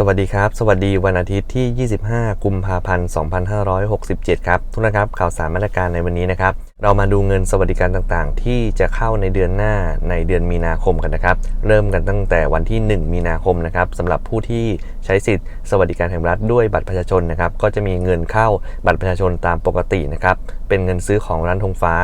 สวัสดีครับ สวัสดีวันอาทิตย์ที่ 25 กุมภาพันธ์ 2567 ครับทุกนะครับ ข่าวสารมาตรการในวันนี้นะครับ เรามาดูเงินสวัสดิการต่างๆ ที่จะเข้าในเดือนหน้าในเดือนมีนาคมกันนะครับ เริ่มกันตั้งแต่วันที่ 1 มีนาคมนะครับสำหรับผู้ที่ใช้สิทธิ์สวัสดิการแห่งรัฐด้วยบัตรประชาชนนะครับ ก็จะมีเงินเข้าบัตรประชาชนตามปกตินะครับ เป็นเงินซื้อของร้านธงฟ้า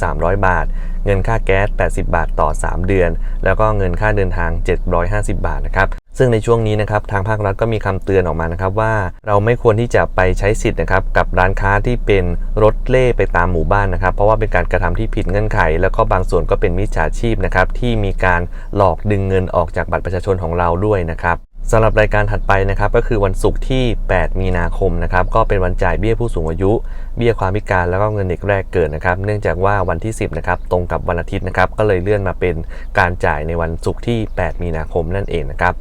300 บาท เงินค่าแก๊ส 80 บาทต่อ 3 เดือน แล้วก็เงินค่าเดินทาง 750 บาทนะครับ ซึ่งในช่วงนี้นะครับทางภาครัฐก็มีคำเตือนออกมานะครับว่าเราไม่ควรที่จะไปใช้สิทธิ์นะครับกับร้านค้าที่เป็นรถเล่ไปตามหมู่บ้านนะครับ เพราะว่าเป็นการกระทำที่ผิดเงื่อนไข แล้วก็บางส่วนก็เป็นมิจฉาชีพนะครับที่มีการหลอกดึงเงินออกจากบัตรประชาชนของเราด้วยนะครับสำหรับรายการถัดไปนะครับก็คือวันศุกร์ที่ 8 มีนาคมนะครับก็เป็นวันจ่ายเบี้ยผู้สูงอายุ เบี้ยความพิการแล้วก็เงินเด็กแรกเกิดนะครับเนื่องจากว่าวันที่ 10นะครับตรงกับวันอาทิตย์นะครับก็เลยเลื่อนมาเป็นการจ่ายในวันศุกร์ที่ 8 มีนาคมนั่นเองนะครับ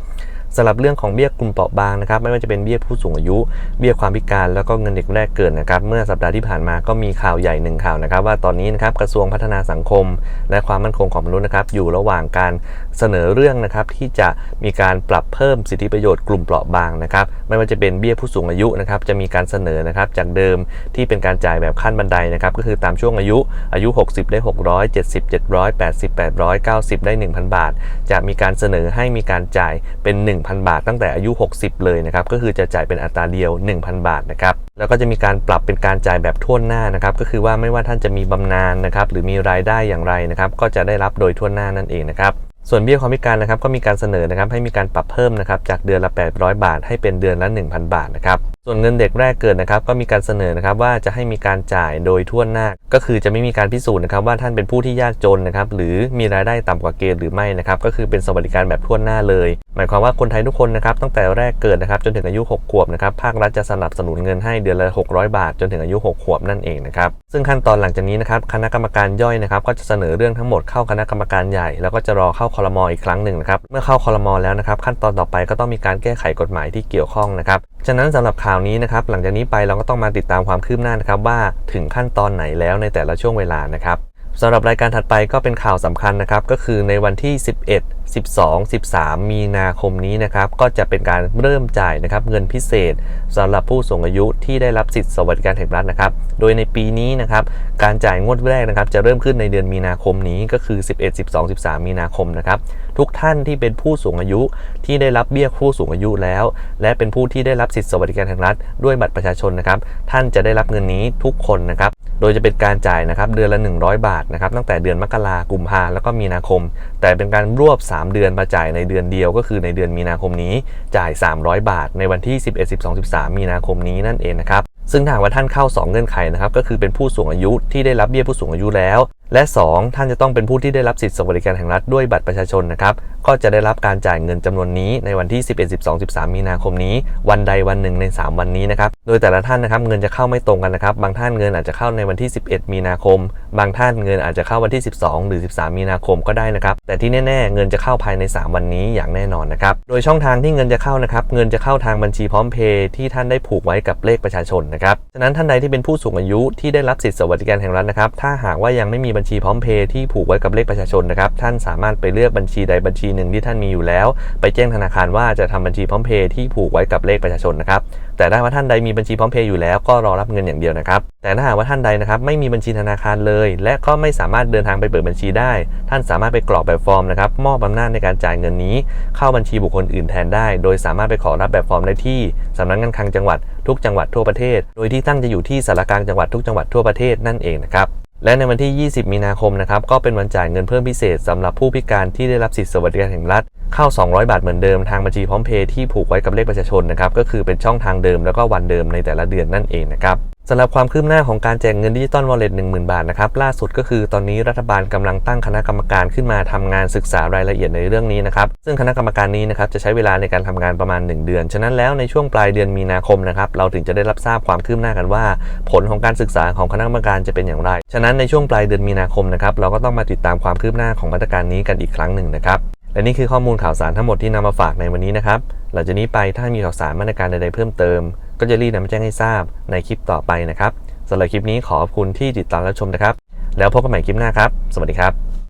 สำหรับเรื่องของเบี้ยกลุ่มเปราะบางนะครับไม่ว่าจะเป็นเบี้ยผู้สูงอายุ เบี้ยความพิการแล้วก็เงินเด็กแรกเกิดนะครับเมื่อสัปดาห์ที่ผ่านมาก็มีข่าวใหญ่หนึ่งข่าวนะครับ ว่าตอนนี้นะครับกระทรวงพัฒนาสังคม และความมั่นคงของมนุษย์นะครับอยู่ระหว่างการเสนอเรื่องนะครับที่จะมีการปรับเพิ่มสิทธิประโยชน์กลุ่มเปราะบางนะครับไม่ว่าจะเป็นเบี้ยผู้สูงอายุนะครับจะมีการเสนอนะครับจากเดิมที่เป็นการจ่ายแบบขั้นบันไดนะครับก็คือตามช่วงอายุอายุ 60 ได้ 600 70 700 80 800 90 ได้ 1,000 บาท จะมีการเสนอให้มีการจ่ายเป็น1,000 บาท ตั้งแต่อายุ 60 เลยนะครับก็คือจะจ่ายเป็นอัตราเดียว 1,000 บาทนะครับแล้วก็จะมีการปรับเป็นการจ่ายแบบทั่วหน้านะครับก็คือว่าไม่ว่าท่านจะมีบำนาญนะครับหรือมีรายได้อย่างไรนะครับก็จะได้รับโดยทั่วหน้านั่นเองนะครับ ส่วนเบี้ยความพิการนะครับก็มีการเสนอนะครับให้มีการปรับเพิ่มนะครับจากเดือนละ 800 บาท ให้เป็นเดือนละ 1,000 บาทนะครับส่วนเงินเด็กแรกเกิดนะครับก็มีการเสนอนะครับว่าจะให้มีการจ่ายโดยทั่วหน้า ก็คือจะไม่มีการพิสูจน์นะครับว่าท่านเป็นผู้ที่ยากจนนะครับหรือมีรายได้ต่ำกว่าเกณฑ์หรือไม่นะครับก็คือเป็นสวัสดิการแบบทั่วหน้าเลย หมายความว่าคนไทยทุกคนนะครับตั้งแต่แรกเกิดนะครับจนถึงอายุ 6 ขวบนะครับภาครัฐจะสนับสนุนเงินให้เดือนละ 600 บาท จนถึงอายุ 6 ขวบนั่นเองนะครับซึ่งขั้นตอนหลังจากนี้นะครับคณะกรรมการย่อยนะครับก็จะเสนอเรื่องทั้งหมดเข้าคณะกรรมการใหญ่แล้วก็จะรอเข้าคอรมออีกครั้งหนึ่งนะครับ เมื่อเข้าคอรมอแล้วนะครับ ขั้นตอนต่อไปก็ต้องมีการแก้ไขกฎหมายที่เกี่ยวข้องนะครับฉะนั้นสำหรับข่าวนี้นะครับหลังจากนี้ไปเราก็ต้องมาติดตามความคืบหน้านะครับว่าถึงขั้นตอนไหนแล้วในแต่ละช่วงเวลานะครับสำหรับรายการถัดไปก็เป็นข่าวสำคัญนะครับก็คือในวันที่ 11 12 13 มีนาคมนี้นะครับ ก็จะเป็นการเริ่มจ่ายนะครับเงินพิเศษสำหรับผู้สูงอายุที่ได้รับสิทธิสวัสดิการแห่งรัฐนะครับ โดยในปีนี้นะครับการจ่ายงวดแรกนะครับ จะเริ่มขึ้นในเดือนมีนาคมนี้ก็คือ 11 12 13 มีนาคมนะครับ ทุกท่านที่เป็นผู้สูงอายุที่ได้รับเบี้ยผู้สูงอายุแล้ว และเป็นผู้ที่ได้รับสิทธิสวัสดิการแห่งรัฐ ด้วยบัตรประชาชนนะครับ ท่านจะได้รับเงินนี้ทุกคนนะครับโดยจะเป็นการจ่ายนะครับเดือนละ 100 บาทนะครับตั้งแต่เดือนมกรากุมภาแล้วก็มีนาคม แต่เป็นการรวบ3 เดือนมาจ่ายในเดือนเดียวก็คือในเดือนมีนาคมนี้จ่าย 300 บาท ในวันที่ 11 12 13 มีนาคมนี้นั่นเองนะครับซึ่งหากว่าท่านเข้า 2 เงื่อนไขนะครับก็คือเป็นผู้สูงอายุที่ได้รับเบี้ยผู้สูงอายุแล้วและ 2 ท่านจะต้องเป็นผู้ที่ได้รับสิทธิสวัสดิการแห่งรัฐด้วยบัตรประชาชนนะครับก็จะได้รับการจ่ายเงินจำนวนนี้ในวันที่ 11 12 13 มีนาคมนี้ วันใดวันหนึ่งใน 3 วันนี้นะครับโดยแต่ละท่านนะครับเงินจะเข้าไม่ตรงกันนะครับบางท่านเงินอาจจะเข้าในวันที่ 11 มีนาคม บางท่านเงินอาจจะเข้าวันที่ 12 หรือ 13 มีนาคมก็ได้นะครับแต่ที่แน่ ๆ เงินจะเข้าภายใน 3 วันนี้อย่างแน่นอนนะครับโดยช่องทางที่เงินจะเข้านะครับเงินจะเข้าทางบัญชีพร้อมเพย์ที่ท่านได้ผูกไว้กับเลขประชาชนนะครับฉะนั้นท่านใดที่เป็นผู้สูงอายุที่ได้รับสิทธิสวัสดิการแห่งรัฐนะครับถ้าหากว่ายังไม่มีบัญชีพร้อมเพย์ที่ผูกไว้กับเลขประชาชนนะครับ ท่านสามารถไปเลือกบัญชีใดบัญชีหนึ่งที่ท่านมีอยู่แล้ว ไปแจ้งธนาคารว่าจะทำบัญชีพร้อมเพย์ที่ผูกไว้กับเลขประชาชนนะครับ แต่ถ้าว่าท่านใดมีบัญชีพร้อมเพย์อยู่แล้วก็รอรับเงินอย่างเดียวนะครับ แต่ถ้าหากว่าท่านใดนะครับไม่มีบัญชีธนาคารเลย และก็ไม่สามารถเดินทางไปเปิดบัญชีได้ ท่านสามารถไปกรอกแบบฟอร์มนะครับ มอบอำนาจในการจ่ายเงินนี้ เข้าบัญชีบุคคลอื่นแทนได้ โดยสามารถไปขอรับแบบฟอร์มได้ที่สำนักงานคลังจังหวัดทุกจังหวัดทั่วประเทศ โดยที่ตั้งจะอยู่ที่สารกลางจังหวัดทุกจังหวัดทั่วประเทศนั่นเองนะครับ และในวันที่ 20 มีนาคมนะครับก็เป็นวันจ่ายเงินเพิ่มพิเศษสำหรับผู้พิการที่ได้รับสิทธิสวัสดิการแห่งรัฐ เข้า 200 บาทเหมือนเดิมทางบัญชีพร้อมเพย์ที่ผูกไว้กับเลขประชาชนนะครับก็คือเป็นช่องทางเดิมแล้วก็วันเดิมในแต่ละเดือนนั่นเองนะครับสำหรับความคืบหน้าของการแจกเงินดิจิตอลวอลเล็ต10,000บาทนะครับล่าสุดก็คือตอนนี้รัฐบาลกำลังตั้งคณะกรรมการขึ้นมาทำงานศึกษารายละเอียดในเรื่องนี้นะครับซึ่งคณะกรรมการนี้นะครับจะใช้เวลาในการทำงานประมาณ 1 เดือน ฉะนั้นแล้วในช่วงปลายเดือนมีนาคมนะครับเราถึงจะได้รับทราบความคืบหน้ากันว่า ผลของการศึกษาของคณะกรรมการจะเป็นอย่างไร ฉะนั้นในช่วงปลายเดือนมีนาคมนะครับเราก็ต้องมาติดตามความคืบหน้าของมาตรการนี้กันอีกครั้งหนึ่งนะครับ และนี่คือข้อมูลข่าวสารทั้งหมดที่นำมาฝากในวันนี้นะครับ หลังจากนี้ไปถ้ามีข่าวสารมาตรการใดๆเพิ่มเติม ก็จะรีบนำมาแจ้งให้ทราบในคลิปต่อไปนะครับสำหรับคลิปนี้ขอบคุณที่ติดตามรับชมนะครับ แล้วพบกันใหม่คลิปหน้าครับ สวัสดีครับ